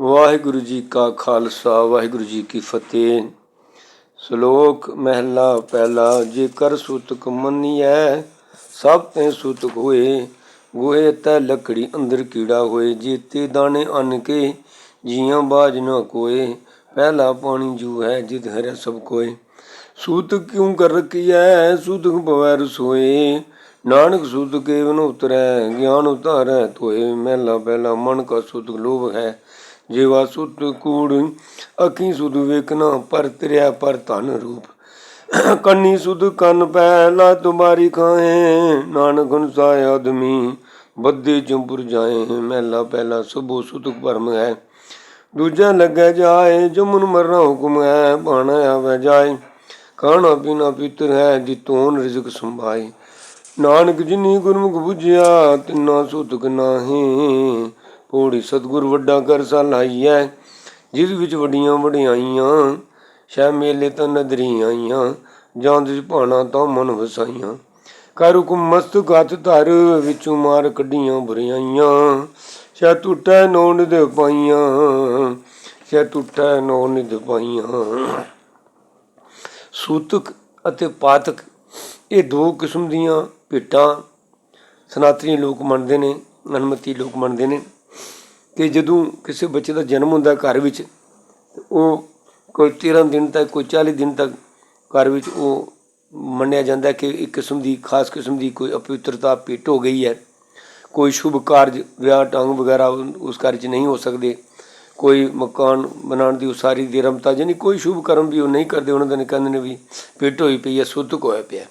ਵਾਹਿਗੁਰੂ ਜੀ ਕਾ ਖਾਲਸਾ, ਵਾਹਿਗੁਰੂ ਜੀ ਕੀ ਫਤਿਹ। ਸ਼ਲੋਕ ਮਹਿਲਾ ਪਹਿਲਾ, ਜੇਕਰ ਸੁਤਕ ਮੰਨੀਐ, ਸਭ ਤੇ ਸੁਤਕ ਹੋਏ। ਗੋਹੇ ਤੈ ਲੱਕੜੀ ਅੰਦਰ ਕੀੜਾ ਹੋਏ, ਜੀਤੇ ਦਾਣੇ ਅੰਨ ਕੇ, ਜੀਆਂ ਬਾਜ ਨਾ ਕੋਏ। ਪਹਿਲਾ ਪਾਣੀ ਜੂ ਹੈ ਜਿਤ ਹਰਿ ਸਭ ਕੋਏ। ਸੂਤਕ ਕਿਉਂ ਕਰ ਰਖੀਐ, ਸੂਤਕ ਪਵੈ ਰਸੋਏ। ਨਾਨਕ ਸੂਤਕ ਕੇਵਨ ਉਤਰੈ, ਗਿਆਨ ਉਤਾਰੈ ਤੋਏ ਮਹਿਲਾ ਪਹਿਲਾ, ਮਨ ਕਾ ਸੂਤਕ ਲੋਭ ਹੈ। ਜੇਵਾ ਸੁਤ ਕੂੜ ਅੱਖੀ ਸੁਧ ਵੇਖਣਾ, ਪਰ ਤਰਿਆ ਪਰ ਧਨ ਰੂਪ। ਕੰਨੀ ਸੁਧ ਕੰਨ ਪੈ ਲਾ ਤੁਮਾਰੀ ਖਾਏ ਨਾਨਕ ਅਨਸਾਇ ਆਦਮੀ ਬੱਦੇ ਜੰਪੁਰ ਜਾਏ, ਮਹਿਲਾ ਪਹਿਲਾ ਸੁਭੋ ਸੁਤਕ ਭਰਮ ਹੈ। ਦੂਜਾ ਲੱਗੈ ਜਾਏ, ਜਮਨ ਮਰਨਾ ਹੁਕਮ ਹੈ, ਬਾਣਾ ਆਵੇ ਜਾਏ। ਖਾਣਾ ਪੀਣਾ ਪਿੱਤਰ ਹੈ ਜਿਤੋਨ ਰਿਜ਼ਕ ਸੰਭਾਏ। ਨਾਨਕ ਜਿਨੀ ਗੁਰਮੁਖ ਬੁਝਿਆ, ਤਿੰਨਾ ਸੁਤਕ ਨਾਹੀ। ਪੋੜੀ ਸਤਗੁਰ ਵੱਡਾ ਕਰ ਸਲਾਈਐ ਜਿਸ ਵਿੱਚ ਵੱਡੀਆਂ ਵਡਿਆਈਆਂ ਸ਼ੈ ਮੇਲੇ ਤਾਂ ਨਦਰੀ ਆਈਆਂ, ਜਾਂ ਜਿਸ ਭਾਣਾ ਤਾਂ ਮਨ ਵਸਾਈਆਂ। ਕਰ ਹੁਕਮ ਮਸਤਕ ਹੱਥ ਧਰ, ਵਿੱਚੋਂ ਮਾਰ ਕੱਢੀਆਂ ਬੁਰਾਈਆਂ ਸ਼ੈ ਟੁੱਟੈ ਨੋ ਨਿਧ ਪਾਈਆਂ ਸ਼ੈ ਟੁੱਟੈ ਨੋ ਨਿਦ ਪਾਈਆਂ। ਸੂਤਕ ਅਤੇ ਪਾਤਕ, ਇਹ ਦੋ ਕਿਸਮ ਦੀਆਂ ਭੇਟਾਂ ਸਨਾਤਨੀ ਲੋਕ ਮੰਨਦੇ ਨੇ, ਅਨਮਤੀ ਲੋਕ ਮੰਨਦੇ ਨੇ। ਕਿ ਜਦੋਂ ਕਿਸੇ ਬੱਚੇ ਦਾ ਜਨਮ ਹੁੰਦਾ ਘਰ ਵਿੱਚ ਉਹ ਕੋਈ 13 ਦਿਨ ਤੱਕ, ਕੋਈ 40 ਦਿਨ ਤੱਕ ਘਰ ਵਿੱਚ ਉਹ ਮੰਨਿਆ ਜਾਂਦਾ ਕਿ ਇੱਕ ਕਿਸਮ ਦੀ, ਖਾਸ ਕਿਸਮ ਦੀ ਕੋਈ ਅਪਵਿੱਤਰਤਾ ਪੇਟ ਹੋ ਗਈ ਹੈ। ਕੋਈ ਸ਼ੁਭ ਕਾਰਜ, ਵਿਆਹ ਟੰਗ ਵਗੈਰਾ ਉਸ ਘਰ 'ਚ ਨਹੀਂ ਹੋ ਸਕਦੇ। ਕੋਈ ਮਕਾਨ ਬਣਾਉਣ ਦੀ ਉਸਾਰੀ ਦੀ ਰਮਤਾ ਜਾਨੀ ਕੋਈ ਸ਼ੁਭ ਕਰਮ ਵੀ ਉਹ ਨਹੀਂ ਕਰਦੇ। ਉਹਨਾਂ ਦੇ ਕਹਿੰਦੇ ਨੇ ਵੀ ਪੇਟ ਹੋਈ ਪਈ ਹੈ ਸੁੱਤਕ ਹੋਇਆ ਪਿਆ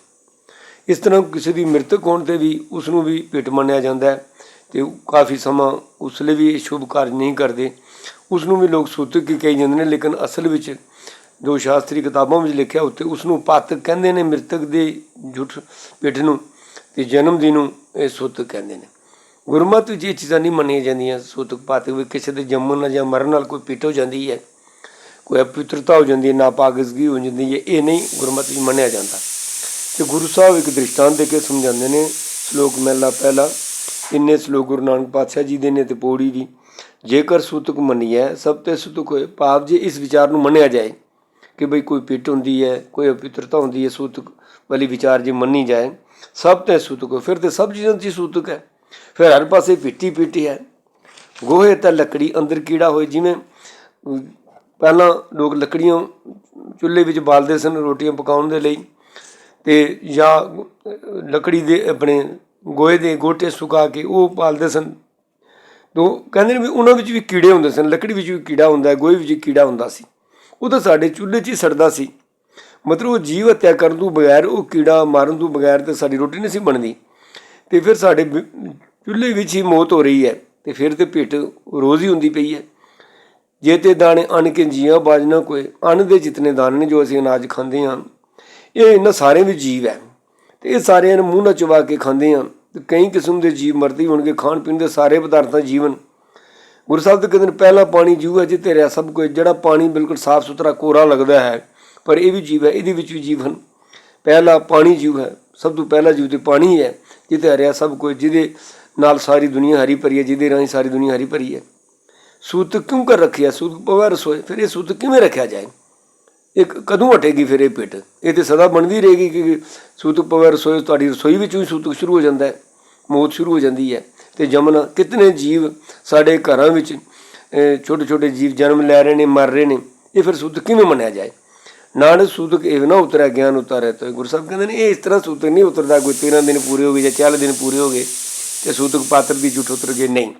ਇਸ ਤਰ੍ਹਾਂ ਕਿਸੇ ਦੀ ਮ੍ਰਿਤਕ ਹੋਣ ਤੇ ਵੀ ਉਸ ਨੂੰ ਵੀ ਪੇਟ ਮੰਨਿਆ ਜਾਂਦਾ ਹੈ। ਤੇ ਕਾਫੀ ਸਮਾਂ ਉਸ ਲਈ ਵੀ ਇਹ ਸ਼ੁਭ ਕਾਰਜ ਨਹੀਂ ਕਰਦੇ। ਉਸ ਨੂੰ ਵੀ ਲੋਕ ਸੂਤਕ ਹੀ ਕਹੀ ਜਾਂਦੇ ਨੇ, ਲੇਕਿਨ ਅਸਲ ਵਿੱਚ ਜੋ ਸ਼ਾਸਤਰੀ ਕਿਤਾਬਾਂ ਵਿੱਚ ਲਿਖਿਆ ਉੱਤੇ ਉਸ ਨੂੰ ਪਾਤਕ ਕਹਿੰਦੇ ਨੇ, ਮ੍ਰਿਤਕ ਦੇ ਝੂਠ ਪਿੱਠ ਨੂੰ ਤੇ ਜਨਮ ਦਿਨ ਨੂੰ ਇਹ ਸੂਤਕ ਕਹਿੰਦੇ ਨੇ। ਗੁਰਮਤਿ ਵਿੱਚ ਇਹ ਚੀਜ਼ਾਂ ਨਹੀਂ ਮੰਨੀਆਂ ਜਾਂਦੀਆਂ, ਸੂਤਕ ਪਾਤਕ ਵੀ ਕਿਸੇ ਦੇ ਜੰਮਣ ਨਾਲ ਜਾਂ ਮਰਨ ਨਾਲ ਕੋਈ ਪਿੱਠ ਹੋ ਜਾਂਦੀ ਹੈ, ਕੋਈ ਅਪਵਿੱਤਰਤਾ ਹੋ ਜਾਂਦੀ ਹੈ ਨਾਪਾਕਜ਼ਗੀ ਹੋ ਜਾਂਦੀ ਹੈ, ਇਹ ਨਹੀਂ ਗੁਰਮਤਿ ਵਿੱਚ ਮੰਨਿਆ ਜਾਂਦਾ। ਤੇ ਗੁਰੂ ਸਾਹਿਬ ਇੱਕ ਦ੍ਰਿਸ਼ਟਾਂਤ ਦੇ ਕੇ ਸਮਝਾਉਂਦੇ ਨੇ, ਸ਼ਲੋਕ ਮਹਿਲਾ ਪਹਿਲਾ ਇੰਨੇ ਸ਼ਲੋਕ ਗੁਰੂ ਨਾਨਕ ਪਾਤਸ਼ਾਹ ਜੀ ਦੇ ਨੇ ਤੇ ਪੌੜੀ ਦੀ ਜੇਕਰ ਸੁਤਕ ਮੰਨੀਐ, ਸਭ ਤੇ ਸੂਤਕ ਹੋਏ ਭਾਵ ਜੇ ਇਸ ਵਿਚਾਰ ਨੂੰ ਮੰਨਿਆ ਜਾਏ ਕਿ ਬਈ ਕੋਈ ਪਿੱਟ ਹੁੰਦੀ ਹੈ ਕੋਈ ਅਪਿੱਤਰਤਾ ਹੁੰਦੀ ਹੈ ਸੂਤਕ ਵਾਲੀ ਵਿਚਾਰ ਜੇ ਮੰਨੀ ਜਾਏ, ਸਭ ਤੇ ਸੂਤਕ ਹੋਏ। ਫਿਰ ਤੇ ਸਭ ਚੀਜ਼ਾਂ ਦੀ ਸੂਤਕ ਹੈ ਫਿਰ ਹਰ ਪਾਸੇ ਪਿੱਟੀ ਪਿੱਟੀ ਹੈ ਗੋਹੇ ਤਾਂ ਲੱਕੜੀ ਅੰਦਰ ਕੀੜਾ ਹੋਏ, ਜਿਵੇਂ ਪਹਿਲਾਂ ਲੋਕ ਲੱਕੜੀਆਂ ਚੁੱਲ੍ਹੇ ਵਿੱਚ ਬਾਲਦੇ ਸਨ, ਰੋਟੀਆਂ ਪਕਾਉਣ ਦੇ ਲਈ। ਤੇ ਜਾਂ ਲੱਕੜੀ ਦੇ ਆਪਣੇ ਗੋਹੇ ਦੇ ਗੋਟੇ ਸੁਕਾ ਕੇ ਉਹ ਪਾਲਦੇ ਸਨ। ਤੋ ਕਹਿੰਦੇ ਨੇ ਵੀ ਉਹਨਾਂ ਵਿੱਚ ਵੀ ਕੀੜੇ ਹੁੰਦੇ ਸਨ, ਲੱਕੜੀ ਵਿੱਚ ਵੀ ਕੀੜਾ ਹੁੰਦਾ ਹੈ ਗੋਹੇ ਵਿੱਚ ਕੀੜਾ ਹੁੰਦਾ ਸੀ। ਉਹ ਤਾਂ ਸਾਡੇ ਚੁੱਲ੍ਹੇ 'ਚ ਹੀ ਸੜਦਾ ਸੀ। ਮਤਲਬ ਉਹ ਜੀਵ ਹੱਤਿਆ ਕਰਨ ਤੋਂ ਬਗੈਰ ਉਹ ਕੀੜਾ ਮਾਰਨ ਤੋਂ ਬਗੈਰ ਤੇ ਸਾਡੀ ਰੋਟੀ ਨਹੀਂ ਸੀ ਬਣਦੀ। ਤੇ ਫਿਰ ਸਾਡੇ ਬ- ਚੁੱਲ੍ਹੇ ਵਿੱਚ ਹੀ ਮੌਤ ਹੋ ਰਹੀ ਹੈ ਤੇ ਫਿਰ ਤੇ ਭਿੱਟ ਰੋਜ਼ ਹੀ ਹੁੰਦੀ ਪਈ ਹੈ। ਜੇ ਤੇ ਦਾਣੇ ਅਣ ਕੇ ਜੀਆਂ ਬਾਜਣਾ ਕੋਈ, ਅਣ ਦੇ ਜਿਤਨੇ ਦਾਣੇ ਨੇ ਜੋ ਅਸੀਂ ਅਨਾਜ ਖਾਂਦੇ ਹਾਂ, ਇਹ ਇਹਨਾਂ ਸਾਰਿਆਂ ਵਿੱਚ ਜੀਵ ਹੈ। ਤੇ ਇਹ ਸਾਰਿਆਂ ਨੂੰ ਮੂੰਹ ਨਾਲ ਚਵਾ ਕੇ ਖਾਂਦੇ ਹਾਂ। ਤੇ ਕਈ ਕਿਸਮ ਦੇ ਜੀਵ ਮਰਦੇ ਹੋਣਗੇ, ਖਾਣ ਪੀਣ ਦੇ ਸਾਰੇ ਪਦਾਰਥਾਂ ਜੀਵਨ। ਗੁਰੂ ਸਾਹਿਬ ਦੇ ਕਹਿੰਦੇ ਪਹਿਲਾ ਪਾਣੀ ਜੀਵ ਹੈ ਜਿੱਤੇ ਰਿਆ ਸਭ ਕੁਝ, ਜਿਹੜਾ ਪਾਣੀ ਬਿਲਕੁਲ ਸਾਫ਼ ਸੁਥਰਾ ਕੋਰਾ ਲੱਗਦਾ ਹੈ, ਪਰ ਇਹ ਵੀ ਜੀਵ ਹੈ, ਇਹਦੇ ਵਿੱਚ ਵੀ ਜੀਵ ਹਨ ਪਹਿਲਾ ਪਾਣੀ ਜੀਵ ਹੈ, ਸਭ ਤੋਂ ਪਹਿਲਾ ਜੀਵ ਤੇ ਪਾਣੀ ਹੈ ਜਿੱਤੇ ਹਰਿਆ ਸਭ ਕੁਝ, ਜਿਹਦੇ ਨਾਲ ਸਾਰੀ ਦੁਨੀਆ ਹਰੀ ਭਰੀ ਹੈ, ਜਿਹਦੇ ਰਾਹੀਂ ਸਾਰੀ ਦੁਨੀਆ ਹਰੀ ਭਰੀ ਹੈ। ਸੂਤ ਕਿਉਂ ਕਰ ਰੱਖਿਆ? ਸੂਤ ਪਵਾ ਰਸੋਏ, ਫਿਰ ਇਹ ਸੂਤ ਕਿਵੇਂ ਰੱਖਿਆ ਜਾਏ? ਇੱਕ ਕਦੋਂ ਹਟੇਗੀ ਫਿਰ ਇਹ ਪਿੱਟ ਇਹ ਤੇ ਸਦਾ ਬਣਦੀ ਰਹੇਗੀ ਕਿ ਸੂਤਕ ਪਵੇ ਰਸੋਈ ਤੁਹਾਡੀ ਰਸੋਈ ਵਿੱਚੋਂ ਹੀ ਸੂਤਕ ਸ਼ੁਰੂ ਹੋ ਜਾਂਦਾ ਹੈ। ਮੌਤ ਸ਼ੁਰੂ ਹੋ ਜਾਂਦੀ ਹੈ ਤੇ ਜਮਨ ਕਿਤਨੇ ਜੀਵ ਸਾਡੇ ਘਰਾਂ ਵਿੱਚ ਛੋਟੇ ਛੋਟੇ ਜੀਵ ਜਨਮ ਲੈ ਰਹੇ ਨੇ, ਮਰ ਰਹੇ ਨੇ, ਇਹ ਫਿਰ ਸੂਤਕ ਕਿਵੇਂ ਮੰਨਿਆ ਜਾਏ? ਨਾਨਕ ਸੂਤਕ ਇਹ ਨਾ ਉਤਰਿਆ, ਗਿਆਨ ਉਤਾਰੇ ਤੇ ਗੁਰੂ ਸਾਹਿਬ ਕਹਿੰਦੇ ਨੇ, ਇਹ ਇਸ ਤਰ੍ਹਾਂ ਸੂਤਕ ਨਹੀਂ ਉਤਰਦਾ, ਕੋਈ 13 ਦਿਨ ਪੂਰੇ ਹੋ ਗਏ ਜਾਂ 40 ਦਿਨ ਪੂਰੇ ਹੋ ਗਏ ਤੇ ਸੂਤਕ ਪਾਤਰ ਦੀ ਝੂਠ ਉਤਰ ਗਏ ਨਹੀਂ।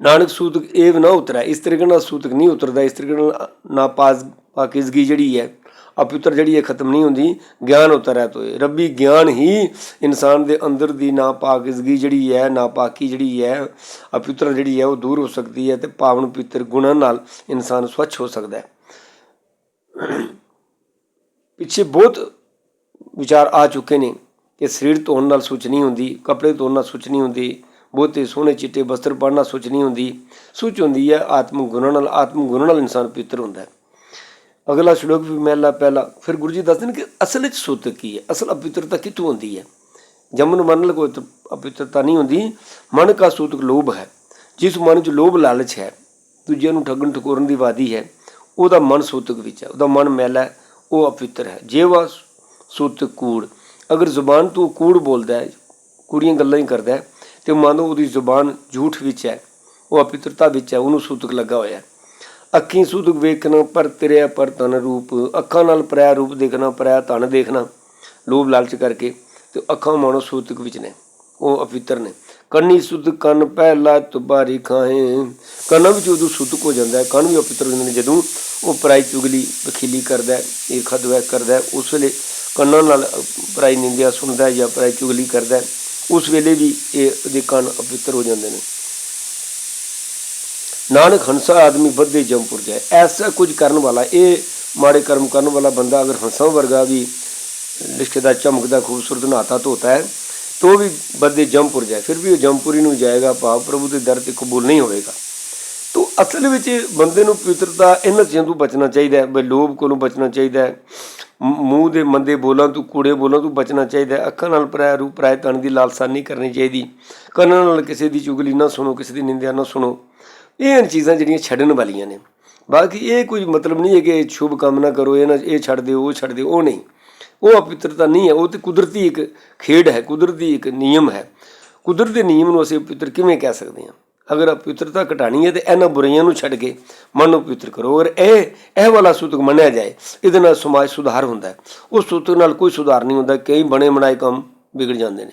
ਨਾਨਕ ਸੂਤਕ ਇਹ ਵੀ ਨਾ ਉਤਰਿਆ, ਇਸ ਤਰੀਕੇ ਨਾਲ ਸੂਤਕ ਨਹੀਂ ਉਤਰਦਾ, ਇਸ ਤਰੀਕੇ ਨਾਲ ਨਾਪਾਸ ਪਾਕਿਜ਼ਗੀ ਜਿਹੜੀ ਹੈ ਅਪਵਿੱਤਰ ਜਿਹੜੀ ਹੈ ਖਤਮ ਨਹੀਂ ਹੁੰਦੀ, ਗਿਆਨ ਉਤਰਿਆ ਤੋਏ। ਰੱਬੀ ਗਿਆਨ ਹੀ ਇਨਸਾਨ ਦੇ ਅੰਦਰ ਦੀ ਨਾਪਾਕਿਜ਼ਗੀ ਜਿਹੜੀ ਹੈ, ਨਾਪਾਕੀ ਜਿਹੜੀ ਹੈ ਅਪਵਿੱਤਰ ਜਿਹੜੀ ਹੈ ਉਹ ਦੂਰ ਹੋ ਸਕਦੀ ਹੈ ਤੇ ਪਾਵਨ ਪਵਿੱਤਰ ਗੁਣਾਂ ਨਾਲ ਇਨਸਾਨ ਸਵੱਛ ਹੋ ਸਕਦਾ ਹੈ। ਪਿੱਛੇ ਬਹੁਤ ਵਿਚਾਰ ਆ ਚੁੱਕੇ ਨੇ ਕਿ ਸਰੀਰ ਧੋਣ ਨਾਲ ਸੁੱਚ ਨਹੀਂ ਹੁੰਦੀ, ਕੱਪੜੇ ਧੋਣ ਨਾਲ ਸੁੱਚ ਨਹੀਂ ਹੁੰਦੀ, ਬਹੁਤੇ ਸੋਹਣੇ ਚਿੱਟੇ ਵਸਤਰ ਪਾਉਣ ਨਾਲ ਨਹੀਂ ਹੁੰਦੀ। ਸੁੱਚ ਹੁੰਦੀ ਹੈ ਆਤਮ ਗੁਣਾਂ ਨਾਲ ਆਤਮ ਗੁਣਾਂ ਨਾਲ ਇਨਸਾਨ ਪਵਿੱਤਰ ਹੁੰਦਾ ਹੈ। ਅਗਲਾ ਸ਼ਲੋਕ ਵੀ ਮਹਿਲਾ ਪਹਿਲਾ, ਫਿਰ ਗੁਰੂ ਜੀ ਦੱਸਦੇ ਨੇ ਕਿ ਅਸਲ ਵਿੱਚ ਸੁੱਤ ਕੀ ਹੈ? ਅਸਲ ਅਪਵਿੱਤਰਤਾ ਕਿੱਥੋਂ ਹੁੰਦੀ ਹੈ? ਜਮਨ ਮਨ ਲਗੋ ਅਪਵਿੱਤਰਤਾ ਨਹੀਂ ਹੁੰਦੀ। ਮਨ ਕਾ ਸੂਤਕ ਲੋਭ ਹੈ। ਜਿਸ ਮਨ 'ਚ ਲੋਭ ਲਾਲਚ ਹੈ, ਦੂਜਿਆਂ ਨੂੰ ਠੱਗਣ ਠਕੋਰਨ ਦੀ ਵਾਦੀ ਹੈ, ਉਹਦਾ ਮਨ ਸੂਤਕ ਵਿੱਚ ਹੈ। ਉਹਦਾ ਮਨ ਮੈਲਾ ਉਹ ਅਪਵਿੱਤਰ ਹੈ। ਜੇਵਾ ਸੂਤਕ ਕੂੜ, ਅਗਰ ਜ਼ੁਬਾਨ ਤੋਂ ਕੂੜ ਬੋਲਦਾ ਹੈ, ਕੂੜੀਆਂ ਗੱਲਾਂ ਹੀ ਕਰਦਾ ਹੈ, ਤੇ ਮੰਨ ਲਓ ਉਹਦੀ ਜ਼ੁਬਾਨ ਝੂਠ ਵਿੱਚ ਹੈ, ਉਹ ਅਪਵਿੱਤਰਤਾ ਵਿੱਚ ਹੈ, ਉਹਨੂੰ ਸੂਤਕ ਲੱਗਾ ਹੋਇਆ ਹੈ। ਅੱਖੀਂ ਸੂਤਕ ਵੇਖਣਾ, ਪਰ ਤੇਰਿਆ ਪਰ ਤਨ ਰੂਪ, ਅੱਖਾਂ ਨਾਲ ਪਰਾਇਆ ਰੂਪ ਦੇਖਣਾ ਪਰਾਇਆ ਤਨ ਦੇਖਣਾ, ਲੋਭ ਲਾਲਚ ਕਰਕੇ ਤੇ ਅੱਖਾਂ ਮਾਨੋ ਸੂਤਕ ਵਿੱਚ ਨੇ, ਉਹ ਅਪਵਿੱਤਰ ਨੇ। ਕੰਨੀ ਸੁਧ ਕੰਨ ਪਹਿਲਾ ਤੁਬਾਰੀ ਖਾਏ ਕੰਨਾਂ ਵਿੱਚ ਉਦੋਂ ਸੂਤਕ ਹੋ ਜਾਂਦਾ ਹੈ, ਕੰਨ ਵੀ ਅਪਵਿੱਤਰ ਹੋ ਜਾਂਦੇ ਨੇ, ਜਦੋਂ ਉਹ ਪਰਾਈ ਚੁਗਲੀ, ਵਖੀਲੀ ਕਰਦਾ ਹੈ, ਇਹ ਖਦਵੈ ਕਰਦਾ ਉਸ ਵੇਲੇ ਕੰਨਾਂ ਨਾਲ ਪਰਾਈ ਨਿੰਦਿਆ ਸੁਣਦਾ ਜਾਂ ਪਰਾਈ ਚੁਗਲੀ ਕਰਦਾ ਉਸ ਵੇਲੇ ਵੀ ਇਹ ਉਹਦੇ ਕੰਨ ਅਪਵਿੱਤਰ ਹੋ ਜਾਂਦੇ ਨੇ। ਨਾਨਕ ਹੰਸਾ ਆਦਮੀ ਵੱਧੇ ਜੰਪੁਰ ਜਾਏ। ਐਸਾ ਕੁਝ ਕਰਨ ਵਾਲਾ, ਇਹ ਮਾੜੇ ਕਰਮ ਕਰਨ ਵਾਲਾ ਬੰਦਾ ਅਗਰ ਹੰਸਾ ਵਰਗਾ ਵੀ ਰਿਸ਼ਤੇਦਾਰ ਚਮਕਦਾ, ਖੂਬਸੂਰਤ ਨਾਤਾ ਧੋਤਾ ਹੈ, ਤੋ ਵੀ ਬੱਦੇ ਜੰਮਪੁਰ ਜਾਏ। ਫਿਰ ਵੀ ਉਹ ਜੰਮਪੁਰੀ ਨੂੰ ਜਾਏਗਾ, ਭਾਵ ਪ੍ਰਭੂ ਦੇ ਦਰ ਤੇ ਕਬੂਲ ਨਹੀਂ ਹੋਵੇਗਾ। ਤੋ ਅਸਲ ਵਿੱਚ ਬੰਦੇ ਨੂੰ ਪਵਿੱਤਰਤਾ, ਇਹਨਾਂ ਚੀਜ਼ਾਂ ਤੋਂ ਬਚਣਾ ਚਾਹੀਦਾ ਹੈ। ਬਈ ਲੋਭ ਕੋਲੋਂ ਬਚਣਾ ਚਾਹੀਦਾ ਹੈ। ਮੂੰਹ ਦੇ ਮੰਦੇ ਬੋਲਾਂ ਤੋਂ, ਕੂੜੇ ਬੋਲਾਂ ਤੋਂ ਬਚਣਾ ਚਾਹੀਦਾ ਹੈ। ਅੱਖਾਂ ਨਾਲ ਪਰਾਇ ਰੂਪ ਪਰਾਇ ਤਣ ਦੀ ਲਾਲਸਾ ਨਹੀਂ ਕਰਨੀ ਚਾਹੀਦੀ। ਕੰਨਾਂ ਨਾਲ ਕਿਸੇ ਦੀ ਚੁਗਲੀ ਨਾ ਸੁਣੋ, ਕਿਸੇ ਦੀ ਨਿੰਦਿਆ ਨਾ ਸੁਣੋ। ਇਹ ਹਨ ਚੀਜ਼ਾਂ ਜਿਹੜੀਆਂ ਛੱਡਣ ਵਾਲੀਆਂ ਨੇ। ਬਾਕੀ ਇਹ ਕੋਈ ਮਤਲਬ ਨਹੀਂ ਹੈ ਕਿ ਇਹ ਸ਼ੁਭ ਕੰਮ ਨਾ ਕਰੋ, ਇਹ ਨਾ ਇਹ ਛੱਡ ਦਿਓ, ਉਹ ਛੱਡ ਦਿਓ, ਉਹ ਨਹੀਂ। ਉਹ ਅਪਵਿੱਤਰਤਾ ਨਹੀਂ ਹੈ, ਉਹ ਤੇ ਕੁਦਰਤੀ ਇੱਕ ਖੇਡ ਹੈ, ਕੁਦਰਤੀ ਇੱਕ ਨਿਯਮ ਹੈ। ਕੁਦਰਤ ਦੇ ਨਿਯਮ ਨੂੰ ਅਸੀਂ ਅਪਵਿੱਤਰ ਕਿਵੇਂ ਕਹਿ ਸਕਦੇ ਹਾਂ? ਅਗਰ ਅਪਵਿੱਤਰਤਾ ਘਟਾਣੀ ਹੈ ਤੇ ਇਹਨਾਂ ਬੁਰਾਈਆਂ ਨੂੰ ਛੱਡ ਕੇ ਮਨ ਨੂੰ ਪਵਿੱਤਰ ਕਰੋ। ਔਰ ਇਹ ਇਹ ਵਾਲਾ ਸੂਤਕ ਮੰਨਿਆ ਜਾਏ, ਇਹਦੇ ਨਾਲ ਸਮਾਜ ਸੁਧਾਰ ਹੁੰਦਾ ਹੈ। ਉਸ ਸੂਤਕ ਨਾਲ ਕੋਈ ਸੁਧਾਰ ਨਹੀਂ ਹੁੰਦਾ, ਕਈ ਬਣੇ ਬਣਾਏ ਕੰਮ ਵਿਗੜ ਜਾਂਦੇ ਨੇ।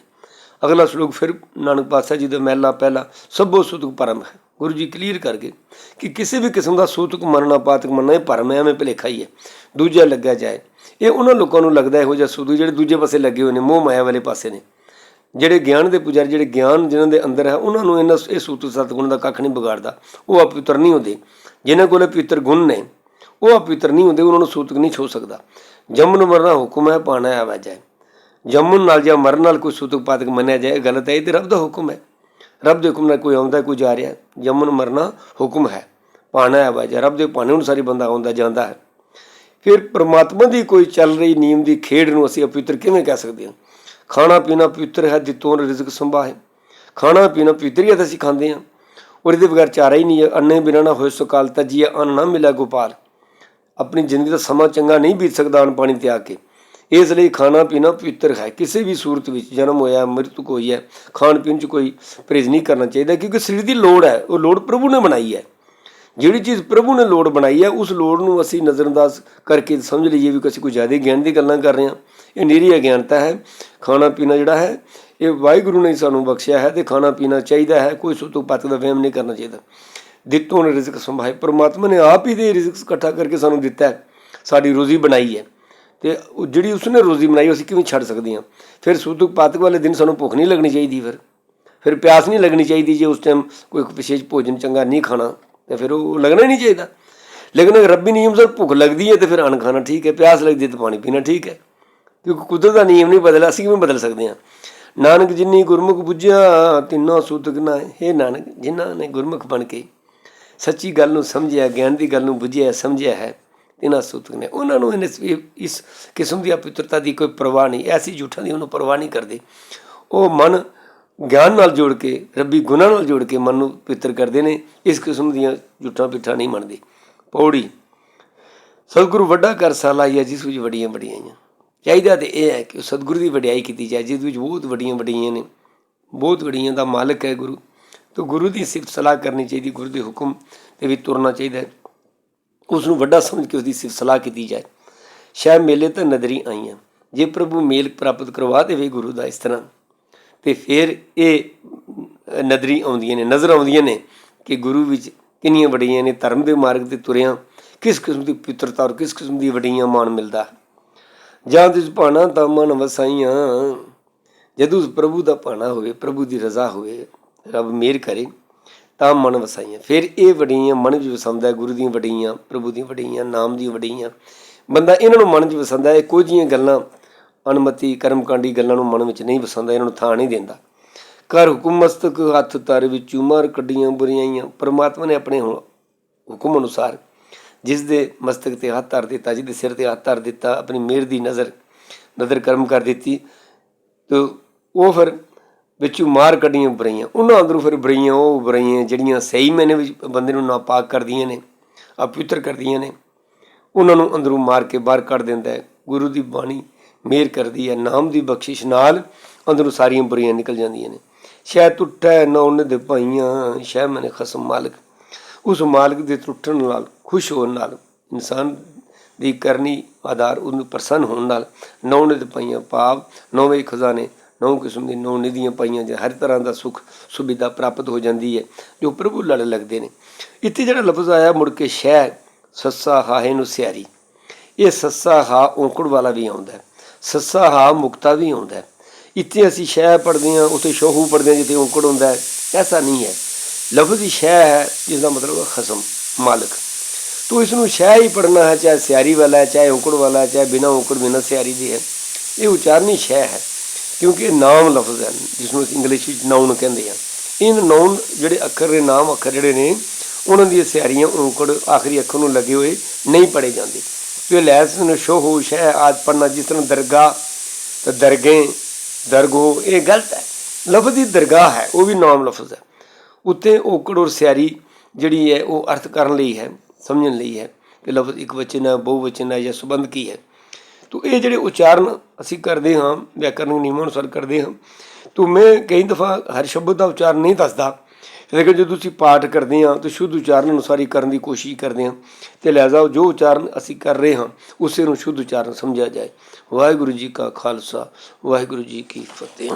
ਅਗਲਾ ਸ਼ਲੋਕ ਫਿਰ ਨਾਨਕ ਪਾਤਸ਼ਾਹ ਜੀ ਦਾ ਮਹਿਲਾ ਪਹਿਲਾ ਸਭੋ ਸੂਤਕ ਪਰਮ ਹੈ। ਗੁਰੂ ਜੀ ਕਲੀਅਰ ਕਰਕੇ ਕਿ ਕਿਸੇ ਵੀ ਕਿਸਮ ਦਾ ਸੂਤਕ ਮੰਨਣਾ ਪਾਤਕ ਮੰਨਣਾ ਇਹ ਭਰਮ ਹੈ, ਐਵੇਂ ਭੁਲੇਖਾ ਹੀ ਹੈ। ਦੂਜਾ ਲੱਗਿਆ ਜਾਏ, ਇਹ ਉਹਨਾਂ ਲੋਕਾਂ ਨੂੰ ਲੱਗਦਾ ਇਹੋ ਜਿਹਾ ਸੂਤਕ ਜਿਹੜੇ ਦੂਜੇ ਪਾਸੇ ਲੱਗੇ ਹੋਏ ਨੇ, ਮੋਹ ਮਾਇਆ ਵਾਲੇ ਪਾਸੇ ਨੇ। ਜਿਹੜੇ ਗਿਆਨ ਦੇ ਪੁਜਾਰੀ, ਜਿਹੜੇ ਗਿਆਨ ਜਿਨ੍ਹਾਂ ਦੇ ਅੰਦਰ ਹੈ, ਉਹਨਾਂ ਨੂੰ ਇਹਨਾਂ ਇਹ ਸੂਤਕ ਸਤਗੁਣ ਦਾ ਕੱਖ ਨਹੀਂ ਵਿਗਾੜਦਾ। ਉਹ ਅਪਵਿੱਤਰ ਨਹੀਂ ਹੁੰਦੇ। ਜਿਨ੍ਹਾਂ ਕੋਲ ਪਵਿੱਤਰ ਗੁਣ ਨੇ, ਉਹ ਅਪਵਿੱਤਰ ਨਹੀਂ ਹੁੰਦੇ, ਉਹਨਾਂ ਨੂੰ ਸੂਤਕ ਨਹੀਂ ਛੋ ਸਕਦਾ। ਜੰਮਨ ਮਰਨਾ ਹੁਕਮ ਹੈ, ਪਾਣਾ ਆਵਾਜ਼ ਹੈ ਨਾਲ ਜਾਂ ਮਰਨ ਨਾਲ ਕੋਈ ਸੂਤਕ ਪਾਤਕ ਮੰਨਿਆ ਜਾਏ ਗਲਤ ਹੈ, ਇਹ ਤੇ ਰੱਬ ਦਾ ਹੁਕਮ ਹੈ। ਰੱਬ ਦੇ ਹੁਕਮ ਨਾਲ ਕੋਈ ਆਉਂਦਾ, ਕੋਈ ਜਾ ਰਿਹਾ ਜੰਮਨ ਮਰਨਾ ਹੁਕਮ ਹੈ। ਪਾਣਾ ਆਵਾਜ਼ ਹੈ ਰੱਬ ਦੇ ਪਾਣੇ ਅਨੁਸਾਰ ਹੀ ਬੰਦਾ ਆਉਂਦਾ, ਜਾਂਦਾ ਹੈ। ਫਿਰ ਪ੍ਰਮਾਤਮਾ ਦੀ ਕੋਈ ਚੱਲ ਰਹੀ ਨਿਯਮ ਦੀ ਖੇਡ ਨੂੰ ਅਸੀਂ ਅਪਵਿੱਤਰ ਕਿਵੇਂ ਕਹਿ ਸਕਦੇ ਹਾਂ? ਖਾਣਾ ਪੀਣਾ ਪਵਿੱਤਰ ਹੈ, ਦਿੱਤੋਂ ਰਿਜ਼ਕ ਸੰਭਾ ਹੈ। ਖਾਣਾ ਪੀਣਾ ਪਵਿੱਤਰ ਹੀ ਹੈ ਤਾਂ ਅਸੀਂ ਖਾਂਦੇ ਹਾਂ। ਔਰ ਇਹਦੇ ਬਗੈਰ ਚਾਰਾ ਹੀ ਨਹੀਂ ਹੈ, ਅੰਨੇ ਬਿਨਾਂ ਨਾ ਹੋਏ ਸੁਕਾਲ ਤਜੀਏ ਅੰਨ ਨਾ ਮਿਲਿਆ ਗੋਪਾਲ। ਆਪਣੀ ਜ਼ਿੰਦਗੀ ਦਾ ਸਮਾਂ ਚੰਗਾ ਨਹੀਂ ਬੀਤ ਸਕਦਾ ਅੰਨ ਪਾਣੀ ਤਿਆਗ ਕੇ। ਇਸ ਲਈ ਖਾਣਾ ਪੀਣਾ ਪਵਿੱਤਰ ਹੈ। ਕਿਸੇ ਵੀ ਸੂਰਤ ਵਿੱਚ ਜਨਮ ਹੋਇਆ, ਮ੍ਰਿਤਕ ਹੋਈ ਹੈ, ਖਾਣ ਪੀਣ 'ਚ ਕੋਈ ਪਰਹੇਜ਼ ਨਹੀਂ ਕਰਨਾ ਚਾਹੀਦਾ ਕਿਉਂਕਿ ਸਰੀਰ ਦੀ ਲੋੜ ਹੈ। ਉਹ ਲੋੜ ਪ੍ਰਭੂ ਨੇ ਬਣਾਈ ਹੈ। ਜਿਹੜੀ ਚੀਜ਼ ਪ੍ਰਭੂ ਨੇ ਲੋੜ ਬਣਾਈ ਹੈ, ਉਸ ਲੋੜ ਨੂੰ ਅਸੀਂ ਨਜ਼ਰਅੰਦਾਜ਼ ਕਰਕੇ ਸਮਝ ਲਈਏ ਵੀ ਅਸੀਂ ਕੋਈ ਜ਼ਿਆਦਾ ਗਿਆਨ ਦੀ ਗੱਲਾਂ ਕਰ ਰਹੇ ਹਾਂ। ਇਹ ਨਿਰੀ ਅਗਿਆਨਤਾ ਹੈ। ਖਾਣਾ ਪੀਣਾ ਜਿਹੜਾ ਹੈ, ਇਹ ਵਾਹਿਗੁਰੂ ਨੇ ਸਾਨੂੰ ਬਖਸ਼ਿਆ ਹੈ ਤੇ ਖਾਣਾ ਪੀਣਾ ਚਾਹੀਦਾ ਹੈ। ਕੋਈ ਸੁਤੂ ਪੱਤ ਦਾ ਵਹਿਮ ਨਹੀਂ ਕਰਨਾ ਚਾਹੀਦਾ। ਦਿੱਤੋਂ ਨੇ ਰਿਜ਼ਕ ਸੰਭਾਏ। ਪ੍ਰਮਾਤਮਾ ਨੇ ਆਪ ਹੀ ਦੇ ਰਿਜ਼ਕ ਇਕੱਠਾ ਕਰਕੇ ਸਾਨੂੰ ਦਿੱਤਾ ਹੈ। ਸਾਡੀ ਰੋਜ਼ੀ ਬਣਾਈ ਹੈ। ਤੇ ਉਹ ਜਿਹੜੀ ਉਸਨੇ ਰੋਜ਼ੀ ਬਣਾਈ ਅਸੀਂ ਕਿਵੇਂ ਛੱਡ ਸਕਦੇ ਹਾਂ ਫਿਰ ਸੂਤਕ ਪਾਤਕ ਵਾਲੇ ਦਿਨ ਸਾਨੂੰ ਭੁੱਖ ਨਹੀਂ ਲੱਗਣੀ ਚਾਹੀਦੀ ਫਿਰ। ਫਿਰ ਪਿਆਸ ਨਹੀਂ ਲੱਗਣੀ ਚਾਹੀਦੀ ਜੇ ਉਸ ਟਾਈਮ ਕੋਈ ਵਿਸ਼ੇਸ਼ ਭੋਜਨ ਚੰਗਾ ਨਹੀਂ ਖਾਣਾ, ਤੇ ਫਿਰ ਉਹ ਲੱਗਣਾ ਹੀ ਨਹੀਂ ਚਾਹੀਦਾ। ਲੇਕਿਨ ਰੱਬੀ ਨਿਯਮ ਸਰ ਭੁੱਖ ਲੱਗਦੀ ਹੈ, ਤੇ ਫਿਰ ਅन्न ਖਾਣਾ ਠੀਕ ਹੈ, ਪਿਆਸ ਲੱਗਦੀ ਹੈ ਤਾਂ ਪਾਣੀ ਪੀਣਾ ਠੀਕ ਹੈ। ਕਿਉਂਕਿ ਕੁਦਰਤ ਦਾ ਨਿਯਮ ਨਹੀਂ ਬਦਲਿਆ, ਅਸੀਂ ਕਿਵੇਂ ਬਦਲ ਸਕਦੇ ਹਾਂ? ਨਾਨਕ ਜਿਨੀ ਗੁਰਮੁਖ ਬੁੱਝਿਆ, ਤਿੰਨੋਂ ਸੂਤਕ ਨਾ ਹੈ ਨਾਨਕ, ਜਿਨ੍ਹਾਂ ਨੇ ਗੁਰਮੁਖ ਬਣ ਕੇ ਸੱਚੀ ਗੱਲ ਨੂੰ ਸਮਝਿਆ, ਗਿਆਨ ਦੀ ਗੱਲ ਨੂੰ ਬੁੱਝਿਆ, ਸਮਝਿਆ ਹੈ ਇਹਨਾਂ ਸੂਤਕ ਨੇ। ਉਹਨਾਂ ਨੂੰ ਇਸ ਇਸ ਕਿਸਮ ਦੀ ਅਪਵਿੱਤਰਤਾ ਦੀ ਕੋਈ ਪਰਵਾਹ ਨਹੀਂ। ਐਸੀ ਝੂਠਾਂ ਦੀ ਉਹਨੂੰ ਪਰਵਾਹ ਨਹੀਂ ਕਰਦੇ। ਉਹ ਮਨ ਗਿਆਨ ਨਾਲ ਜੋੜ ਕੇ, ਰੱਬੀ ਗੁਣਾਂ ਨਾਲ ਜੋੜ ਕੇ ਮਨ ਨੂੰ ਪਵਿੱਤਰ ਕਰਦੇ ਨੇ। ਇਸ ਕਿਸਮ ਦੀਆਂ ਝੂਠਾਂ ਪਿੱਠਾਂ ਨਹੀਂ ਮੰਨਦੇ। ਪੌੜੀ। ਸਤਿਗੁਰੂ ਵੱਡਾ ਕਰ ਹੈ ਜਿਸ ਵਿੱਚ ਵੱਡੀਆਂ ਵੱਡੀਆਂ ਚਾਹੀਦਾ ਤੇ ਇਹ ਹੈ ਕਿ ਸਤਿਗੁਰੂ ਦੀ ਵਡਿਆਈ ਕੀਤੀ ਜਾਏ, ਜਿਸ ਵਿੱਚ ਬਹੁਤ ਵੱਡੀਆਂ ਵੱਡੀਆਂ ਨੇ। ਬਹੁਤ ਵੱਡੀਆਂ ਦਾ ਮਾਲਕ ਹੈ ਗੁਰੂ। ਤਾਂ ਗੁਰੂ ਦੀ ਸਿਫਤ ਸਲਾਹ ਕਰਨੀ ਚਾਹੀਦੀ। ਗੁਰੂ ਦੇ ਹੁਕਮ ਤੇ ਵੀ ਤੁਰਨਾ ਚਾਹੀਦਾ ਉਸ ਨੂੰ ਵੱਡਾ ਸਮਝ ਕੇ ਉਸ ਦੀ ਸਲਾਹ ਕੀਤੀ ਜਾਏ। ਸ਼ਾਇਦ ਮੇਲੇ ਤਾਂ ਨਦਰੀ ਆਈਆਂ। ਜੇ ਪ੍ਰਭੂ ਮੇਲ ਪ੍ਰਾਪਤ ਕਰਵਾ ਦੇਵੇ ਗੁਰੂ ਦਾ ਇਸ ਤਰ੍ਹਾਂ। ਤੇ ਫਿਰ ਇਹ ਨਦਰੀ ਆਉਂਦੀਆਂ ਨੇ, ਨਜ਼ਰ ਆਉਂਦੀਆਂ ਨੇ ਕਿ ਗੁਰੂ ਵਿੱਚ ਕਿੰਨੀਆਂ ਵੱਡੀਆਂ ਨੇ, ਧਰਮ ਦੇ ਮਾਰਗ ਤੇ ਤੁਰਿਆ, ਕਿਸ ਕਿਸਮ ਦੀ ਪਿੱਤਰਤਾ ਔਰ ਕਿਸ ਕਿਸਮ ਦੀ ਵੱਡੀਆਂ ਮਾਣ ਮਿਲਦਾ। ਜਾਂ ਤਿਸ ਭਾਣਾ ਤਾਂ ਮਨ ਵਸਾਈਆਂ, ਜਦੋਂ ਪ੍ਰਭੂ ਦਾ ਭਾਣਾ ਹੋਵੇ, ਪ੍ਰਭੂ ਦੀ ਰਜ਼ਾ ਹੋਵੇ, ਰੱਬ ਮਿਹਰ ਕਰੇ। ਤਾਂ ਮਨ ਵਸਾਈਆਂ। ਫਿਰ ਇਹ ਵੱਡੀਆਂ ਮਨ ਵਿੱਚ ਵਸਾਉਂਦਾ ਗੁਰੂ ਦੀਆਂ ਵਡਈਆਂ ਪ੍ਰਭੂ ਦੀਆਂ ਵਡਈਆਂ ਨਾਮ ਦੀਆਂ ਵਡਈਆਂ ਬੰਦਾ ਇਹਨਾਂ ਨੂੰ ਮਨ ਵਿੱਚ ਵਸਾਉਂਦਾ ਇਹ ਕੋਈ ਜੀਆਂ ਗੱਲਾਂ, ਅਨਮਤੀ, ਕਰਮਕਾਂਡੀ ਗੱਲਾਂ ਨੂੰ ਮਨ ਵਿੱਚ ਨਹੀਂ ਵਸਾਉਂਦਾ, ਇਹਨਾਂ ਨੂੰ ਥਾਂ ਨਹੀਂ ਦਿੰਦਾ। ਕਰ ਹੁਕਮ ਮਸਤਕ, ਹੱਥ ਤਰ ਵਿੱਚ ਉਮਰ, ਕੱਢੀਆਂ ਬੁਰੀਆਈਆਂ ਪਰਮਾਤਮਾ ਨੇ ਆਪਣੇ ਹੁਕਮ ਅਨੁਸਾਰ ਜਿਸ ਦੇ ਮਸਤਕ ਤੇ ਹੱਥ ਧਰ ਦਿੱਤਾ ਜਿਹਦੇ ਸਿਰ ਤੇ ਹੱਥ ਧਰ ਦਿੱਤਾ, ਆਪਣੀ ਮਿਹਰ ਦੀ ਨਜ਼ਰ ਨਜ਼ਰ ਕਰਮ ਕਰ ਦਿੱਤੀ, ਤੇ ਉਹ ਫਿਰ ਵਿੱਚੋਂ ਮਾਰ ਕੱਢੀਆਂ ਬੁਰਾਈਆਂ। ਉਹਨਾਂ ਅੰਦਰੋਂ ਫਿਰ ਬੁਰਾਈਆਂ, ਉਹ ਬੁਰਾਈਆਂ ਜਿਹੜੀਆਂ ਸਹੀ ਮੈਨੇ ਵਿੱਚ ਬੰਦੇ ਨੂੰ ਨਾਪਾਕ ਕਰਦੀਆਂ ਨੇ, ਅਪਵਿੱਤਰ ਕਰਦੀਆਂ ਨੇ, ਉਹਨਾਂ ਨੂੰ ਅੰਦਰੋਂ ਮਾਰ ਕੇ ਬਾਹਰ ਕੱਢ ਦਿੰਦਾ ਹੈ। ਗੁਰੂ ਦੀ ਬਾਣੀ ਮਿਹਰ ਕਰਦੀ ਹੈ, ਨਾਮ ਦੀ ਬਖਸ਼ਿਸ਼ ਨਾਲ ਅੰਦਰੋਂ ਸਾਰੀਆਂ ਬੁਰੀਆਂ ਨਿਕਲ ਜਾਂਦੀਆਂ ਨੇ। ਸ਼ਾਇਦ ਟੁੱਟੈ ਨਾ ਉਹਨੇ ਦੇ ਭਾਈਆਂ ਸ਼ਾਇਦ ਮੈਨੇ ਖਸਮ ਮਾਲਕ। ਉਸ ਮਾਲਕ ਦੇ ਟੁੱਟਣ ਨਾਲ, ਖੁਸ਼ ਹੋਣ ਨਾਲ, ਇਨਸਾਨ ਦੀ ਕਰਨੀ, ਆਧਾਰ ਉਹਨੂੰ ਪ੍ਰਸੰਨ ਹੋਣ ਨਾਲ, ਨੌ ਦੇ ਭਾਈਆਂ ਪਾਪ ਨੌਵੇਂ ਖਜ਼ਾਨੇ ਨੌ ਕਿਸਮ ਦੀ, ਨੌ ਨਿਧੀਆਂ ਪਾਈਆਂ ਜਾਂ ਹਰ ਤਰ੍ਹਾਂ ਦਾ ਸੁੱਖ, ਸੁਵਿਧਾ ਪ੍ਰਾਪਤ ਹੋ ਜਾਂਦੀ ਹੈ, ਜੋ ਪ੍ਰਭੂ ਲੜ ਲੱਗਦੇ ਨੇ। ਇੱਥੇ ਜਿਹੜਾ ਲਫ਼ਜ਼ ਆਇਆ, ਮੁੜ ਕੇ ਸ਼ਹਿ ਸੱਸਾ ਹਾਹੇ ਨੂੰ ਸਿਆਰੀ। ਇਹ ਸੱਸਾ ਹਾ, ਔਂਕੜ ਵਾਲਾ ਵੀ ਆਉਂਦਾ ਹੈ। ਸੱਸਾ ਹਾ, ਮੁਕਤਾ ਵੀ ਆਉਂਦਾ ਹੈ। ਇੱਥੇ ਅਸੀਂ ਸ਼ਹਿ ਪੜਦੇ ਹਾਂ, ਉੱਥੇ ਸ਼ੋਹੂ ਪੜਦੇ ਹਾਂ, ਜਿੱਥੇ ਔਂਕੜ ਹੁੰਦਾ ਹੈ। ਐਸਾ ਨਹੀਂ ਹੈ। ਲਫ਼ਜ਼ ਹੀ ਸ਼ਹਿ ਹੈ ਜਿਸ ਦਾ ਮਤਲਬ ਹੈ ਖਸਮ, ਮਾਲਕ। ਤੋ ਇਸ ਨੂੰ ਸ਼ਹਿ ਹੀ ਪੜਨਾ ਹੈ, ਚਾਹੇ ਸਿਆਰੀ ਵਾਲਾ ਹੈ, ਚਾਹੇ ਔਂਕੜ ਵਾਲਾ ਹੈ, ਚਾਹੇ ਬਿਨਾ ਔਂਕੜ, ਬਿਨਾ ਸਿਆਰੀ ਦੀ ਹੈ। ਇਹ ਉਚਾਰਨੀ ਸ਼ਹਿ ਹੈ। ਕਿਉਂਕਿ ਇਹ ਨਾਮ ਲਫ਼ਜ਼ ਹੈ ਜਿਸ ਨੂੰ ਅਸੀਂ ਇੰਗਲਿਸ਼ ਵਿੱਚ ਨਾਉਨ ਕਹਿੰਦੇ ਆ ਇਨ ਨਾਉਨ ਜਿਹੜੇ ਅੱਖਰ ਨੇ ਨਾਮ ਅੱਖਰ ਜਿਹੜੇ ਨੇ, ਉਹਨਾਂ ਦੀਆਂ ਸਿਆਰੀਆਂ, ਔਂਕੜ, ਆਖਰੀ ਅੱਖਰ ਨੂੰ ਲੱਗੇ ਹੋਏ ਨਹੀਂ ਪੜੇ ਜਾਂਦੇ। ਤੇ ਲੈਸ ਨੂੰ ਸ਼ੋ ਹੋ ਸ਼ੈ ਪੜਨਾ ਜਿਸ ਤਰ੍ਹਾਂ ਦਰਗਾਹ, ਤੇ ਦਰਗੇ ਦਰਗੋ ਇਹ ਗਲਤ ਹੈ। ਲਫ਼ਜ਼ ਦੀ ਦਰਗਾਹ ਹੈ, ਉਹ ਵੀ ਨਾਮ ਲਫ਼ਜ਼ ਹੈ। ਉੱਤੇ ਔਕੜ ਔਰ ਸਿਆਰੀ ਜਿਹੜੀ ਹੈ, ਉਹ ਅਰਥ ਕਰਨ ਲਈ ਹੈ, ਸਮਝਣ ਲਈ ਹੈ ਕਿ ਲਫ਼ਜ਼ ਇੱਕ ਵਚਨ ਹੈ ਬਹੁ ਵਚਨ ਹੈ ਜਾਂ ਸੰਬੰਧ ਕੀ ਹੈ। ਤੋ ਇਹ ਜਿਹੜੇ ਉਚਾਰਨ ਅਸੀਂ ਕਰਦੇ ਹਾਂ, ਵਿਆਕਰਨ ਨਿਯਮਾਂ ਅਨੁਸਾਰ ਕਰਦੇ ਹਾਂ, ਤੋ ਮੈਂ ਕਈ ਦਫਾ ਹਰ ਸ਼ਬਦ ਦਾ ਉਚਾਰਨ ਨਹੀਂ ਦੱਸਦਾ। ਲੇਕਿਨ ਜਦੋਂ ਤੁਸੀਂ ਪਾਠ ਕਰਦੇ ਹਾਂ, ਤਾਂ ਸ਼ੁੱਧ ਉਚਾਰਨ ਅਨੁਸਾਰ ਹੀ ਕਰਨ ਦੀ ਕੋਸ਼ਿਸ਼ ਕਰਦੇ ਹਾਂ, ਤੇ ਲਿਹਾਜ਼ਾ ਜੋ ਉਚਾਰਨ ਅਸੀਂ ਕਰ ਰਹੇ ਹਾਂ, ਉਸੇ ਨੂੰ ਸ਼ੁੱਧ ਉਚਾਰਨ ਸਮਝਿਆ ਜਾਏ। ਵਾਹਿਗੁਰੂ ਜੀ ਕਾ ਖਾਲਸਾ, ਵਾਹਿਗੁਰੂ ਜੀ ਕੀ ਫਤਿਹ।